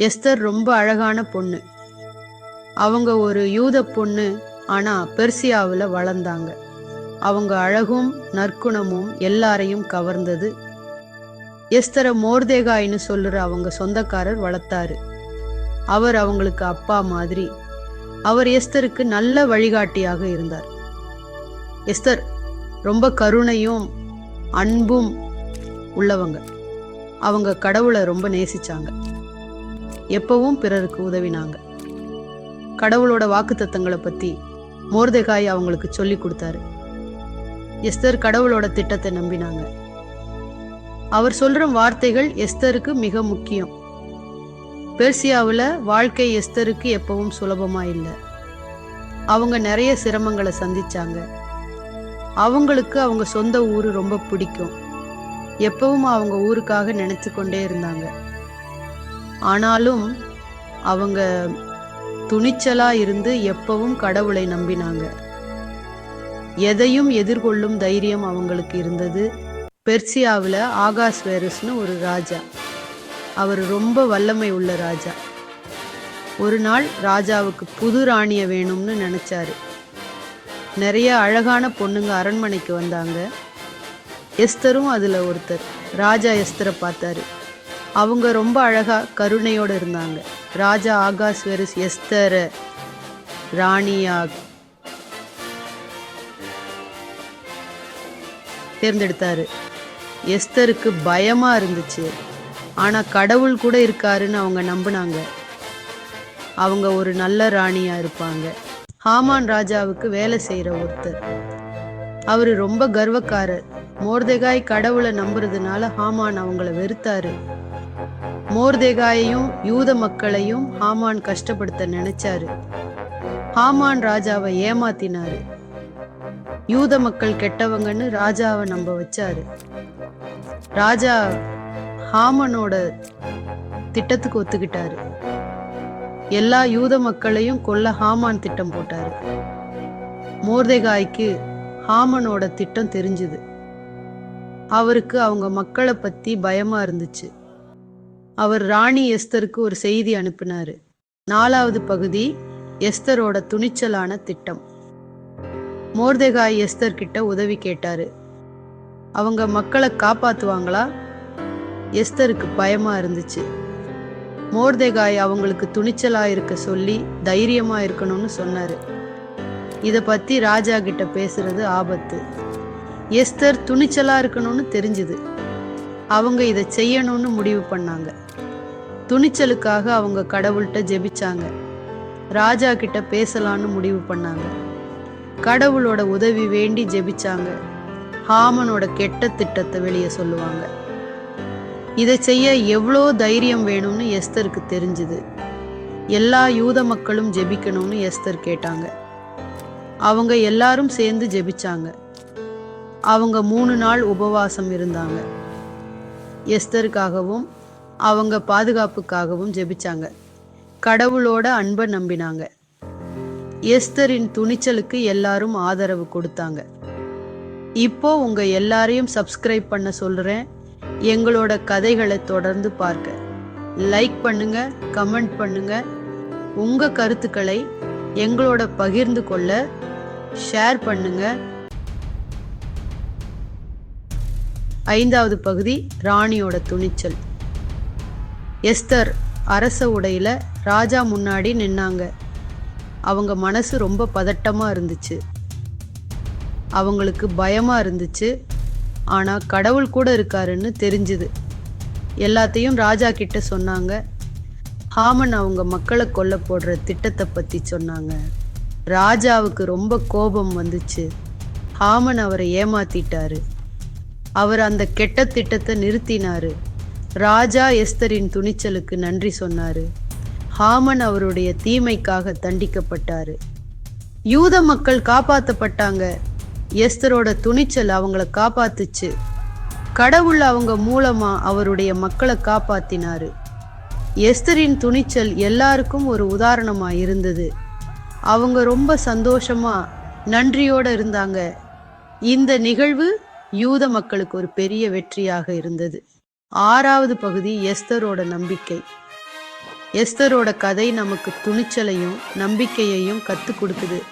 Esther ரொம்ப அழகான பொண்ணு. அவங்க ஒரு யூத பொண்ணு ஆனா பெர்சியாவில் வளர்ந்தாங்க. அவங்க அழகும் நற்குணமும் எல்லாரையும் கவர்ந்தது. எஸ்தரை மோர்தேகாய்னு சொல்லுற அவங்க சொந்தக்காரர் வளர்த்தாரு. அவர் அவங்களுக்கு அப்பா மாதிரி. அவர் எஸ்தருக்கு நல்ல வழிகாட்டியாக இருந்தார். எஸ்தர் ரொம்ப கருணையும் அன்பும் உள்ளவங்க. அவங்க கடவுளை ரொம்ப நேசிச்சாங்க. எப்பவும் பிறருக்கு உதவினாங்க. கடவுளோட வாக்குத்தத்தங்களை பத்தி மோர்தேகாய் அவங்களுக்கு சொல்லி கொடுத்தாரு. எஸ்தர் கடவுளோட திட்டத்தை நம்பினாங்க. அவர் சொல்ற வார்த்தைகள் எஸ்தருக்கு மிக முக்கியம். பெர்சியாவில் வாழ்க்கை எஸ்தருக்கு எப்பவும் சுலபமா இல்லை. அவங்க நிறைய சிரமங்களை சந்திச்சாங்க. அவங்களுக்கு அவங்க சொந்த ஊர் ரொம்ப பிடிக்கும். எப்பவும் அவங்க ஊருக்காக நினச்சி கொண்டே இருந்தாங்க. ஆனாலும் அவங்க துணிச்சலா இருந்து எப்பவும் கடவுளை நம்பினாங்க. எதையும் எதிர்கொள்ளும் தைரியம் அவங்களுக்கு இருந்தது. பெர்சியாவில் ஆகாஸ்வேரஸ்னு ஒரு ராஜா. அவர் ரொம்ப வல்லமை உள்ள ராஜா. ஒரு நாள் ராஜாவுக்கு புது ராணியை வேணும்னு நினைச்சாரு. நிறைய அழகான பொண்ணுங்க அரண்மனைக்கு வந்தாங்க. எஸ்தரும் அதுல ஒருத்தர். ராஜா எஸ்தரை பார்த்தாரு. அவங்க ரொம்ப அழகாக கருணையோடு இருந்தாங்க. ராஜா ஆகாஷ் வெரிஸ் எஸ்தரை ராணியா தேர்ந்தெடுத்தாரு. எஸ்தருக்கு பயமாக இருந்துச்சு. ஆனால் கடவுள் கூட இருக்காருன்னு அவங்க நம்பினாங்க. அவங்க ஒரு நல்ல ராணியாக இருப்பாங்க. ஹாமான் ராஜாவுக்கு வேலை செய்கிற ஒருத்தர். அவர் ரொம்ப கர்வக்காரர். மோர்தகாய் கடவுளை நம்புறதுனால ஹாமான் அவங்கள வெறுத்தாரு. மோர்தேகாயையும் யூத மக்களையும் ஹாமான் கஷ்டப்படுத்த நினைச்சாரு. ஹாமான் ராஜாவை ஏமாத்தினாரு. யூத மக்கள் கெட்டவங்கன்னு ராஜாவை நம்ப வச்சாரு. ராஜா ஹாமனோட திட்டத்துக்கு ஒத்துக்கிட்டாரு. எல்லா யூத மக்களையும் கொல்ல ஹாமான் திட்டம் போட்டாரு. மோர்தேகாய்க்கு ஹாமனோட திட்டம் தெரிஞ்சுது. அவருக்கு அவங்க மக்களை பத்தி பயமா இருந்துச்சு. அவர் ராணி எஸ்தருக்கு ஒரு செய்தி அனுப்பினார். நாலாவது பகுதி எஸ்தரோட துணிச்சலான திட்டம். மோர்தேகாய் எஸ்தர் கிட்ட உதவி கேட்டாரு. அவங்க மக்களை காப்பாத்துவாங்களா? எஸ்தருக்கு பயமா இருந்துச்சு. மோர்தேகாய் அவங்களுக்கு துணிச்சலா இருக்க சொல்லி தைரியமா இருக்கணும்னு சொன்னாரு. இதை பத்தி ராஜா கிட்ட பேசுறது ஆபத்து. எஸ்தர் துணிச்சலா இருக்கணும்னு தெரிஞ்சுது. அவங்க இதை செய்யணும்னு முடிவு பண்ணாங்க. துணிச்சலுக்காக அவங்க கடவுள்கிட்ட ஜெபிச்சாங்க. ராஜா கிட்ட பேசலான்னு முடிவு பண்ணாங்க. கடவுளோட உதவி வேண்டி ஜெபிச்சாங்க. ஹாமனோட கெட்ட திட்டத்தை வெளியே சொல்லுவாங்க. இதை செய்ய எவ்வளோ தைரியம் வேணும்னு எஸ்தருக்கு தெரிஞ்சுது. எல்லா யூத மக்களும் ஜெபிக்கணும்னு எஸ்தர் கேட்டாங்க. அவங்க எல்லாரும் சேர்ந்து ஜெபிச்சாங்க. அவங்க மூணு நாள் உபவாசம் இருந்தாங்க. எஸ்தருக்காகவும் அவங்க பாதுகாப்புக்காகவும் ஜெபிச்சாங்க. கடவுளோட அன்பை நம்பினாங்க. எஸ்தரின் துணிச்சலுக்கு எல்லாரும் ஆதரவு கொடுத்தாங்க. இப்போ உங்க எல்லாரையும் சப்ஸ்கிரைப் பண்ண சொல்றேன். எங்களோட கதைகளை தொடர்ந்து பார்க்க. லைக் பண்ணுங்க கமெண்ட் பண்ணுங்க. உங்க கருத்துக்களை எங்களோட பகிர்ந்து கொள்ள ஷேர் பண்ணுங்கள் ஐந்தாவது பகுதி ராணியோட துணிச்சல். எஸ்தர் அரச உடையில் ராஜா முன்னாடி நின்னாங்க. அவங்க மனசு ரொம்ப பதட்டமாக இருந்துச்சு. அவங்களுக்கு பயமாக இருந்துச்சு. ஆனால் கடவுள் கூட இருக்காருன்னு தெரிஞ்சுது. எல்லாத்தையும் ராஜா கிட்ட சொன்னாங்க. ஹாமன் அவங்க மக்களை கொல்ல போடுற திட்டத்தை பற்றி சொன்னாங்க. ராஜாவுக்கு ரொம்ப கோபம் வந்துச்சு. ஹாமன் அவரை ஏமாத்திட்டாரு. அவர் அந்த கெட்ட திட்டத்தை நிறுத்தினார். ராஜா எஸ்தரின் துணிச்சலுக்கு நன்றி சொன்னார். ஹாமன் அவருடைய தீமைக்காக தண்டிக்கப்பட்டார். யூத மக்கள் காப்பாற்றப்பட்டாங்க எஸ்தரோட துணிச்சல் அவங்கள காப்பாத்துச்சு. கடவுள் அவங்க மூலமா அவருடைய மக்களை காப்பாத்தினாரு. எஸ்தரின் துணிச்சல் எல்லாருக்கும் ஒரு உதாரணமா இருந்தது. அவங்க ரொம்ப சந்தோஷமா நன்றியோட இருந்தாங்க. இந்த நிகழ்வு யூத மக்களுக்கு ஒரு பெரிய வெற்றியாக இருந்தது. ஆறாவது பகுதி எஸ்தரோட நம்பிக்கை. எஸ்தரோட கதை நமக்கு துணிச்சலையும் நம்பிக்கையையும் கற்றுக் கொடுக்குது.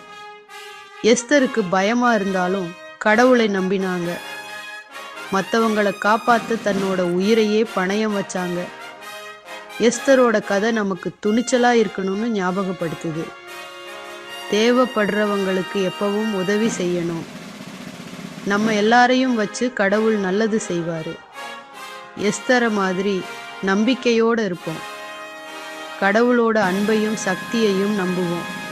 எஸ்தருக்கு பயமா இருந்தாலும் கடவுளை நம்பினாங்க. மற்றவங்களை காப்பாற்ற தன்னோட உயிரையே பணயம் வச்சாங்க. எஸ்தரோட கதை நமக்கு துணிச்சலா இருக்கணும்னு ஞாபகப்படுத்துது. தேவைப்படுறவங்களுக்கு எப்பவும் உதவி செய்யணும். நம்ம எல்லாரையும் வச்சு கடவுள் நல்லது செய்வார். எஸ்தர மாதிரி நம்பிக்கையோடு இருப்போம். கடவுளோட அன்பையும் சக்தியையும் நம்புவோம்.